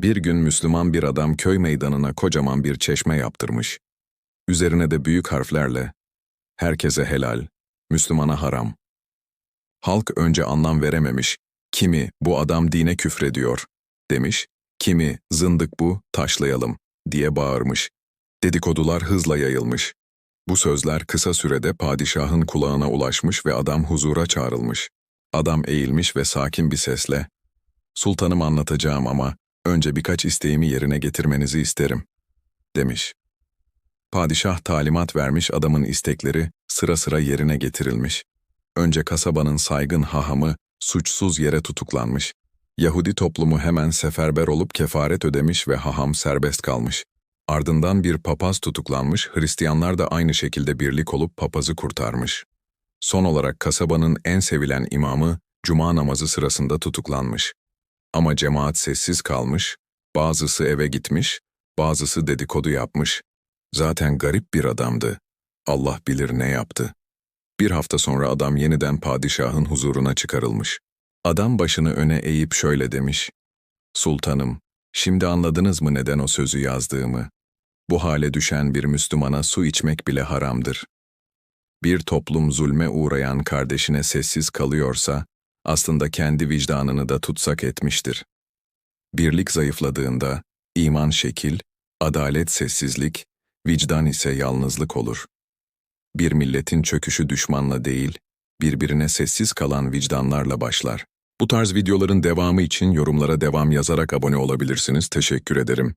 Bir gün Müslüman bir adam köy meydanına kocaman bir çeşme yaptırmış. Üzerine de büyük harflerle herkese helal, Müslümana haram. Halk önce anlam verememiş. Kimi bu adam dine küfrediyor demiş. Kimi zındık bu taşlayalım diye bağırmış. Dedikodular hızla yayılmış. Bu sözler kısa sürede padişahın kulağına ulaşmış ve adam huzura çağrılmış. Adam eğilmiş ve sakin bir sesle Sultanım anlatacağım ama önce birkaç isteğimi yerine getirmenizi isterim, demiş. Padişah talimat vermiş adamın istekleri sıra sıra yerine getirilmiş. Önce kasabanın saygın hahamı suçsuz yere tutuklanmış. Yahudi toplumu hemen seferber olup kefaret ödemiş ve haham serbest kalmış. Ardından bir papaz tutuklanmış, Hristiyanlar da aynı şekilde birlik olup papazı kurtarmış. Son olarak kasabanın en sevilen imamı cuma namazı sırasında tutuklanmış. Ama cemaat sessiz kalmış, bazısı eve gitmiş, bazısı dedikodu yapmış. Zaten garip bir adamdı. Allah bilir ne yaptı. Bir hafta sonra adam yeniden padişahın huzuruna çıkarılmış. Adam başını öne eğip şöyle demiş. Sultanım, şimdi anladınız mı neden o sözü yazdığımı? Bu hale düşen bir Müslümana su içmek bile haramdır. Bir toplum zulme uğrayan kardeşine sessiz kalıyorsa, aslında kendi vicdanını da tutsak etmiştir. Birlik zayıfladığında, iman şekil, adalet sessizlik, vicdan ise yalnızlık olur. Bir milletin çöküşü düşmanla değil, birbirine sessiz kalan vicdanlarla başlar. Bu tarz videoların devamı için yorumlara devam yazarak abone olabilirsiniz. Teşekkür ederim.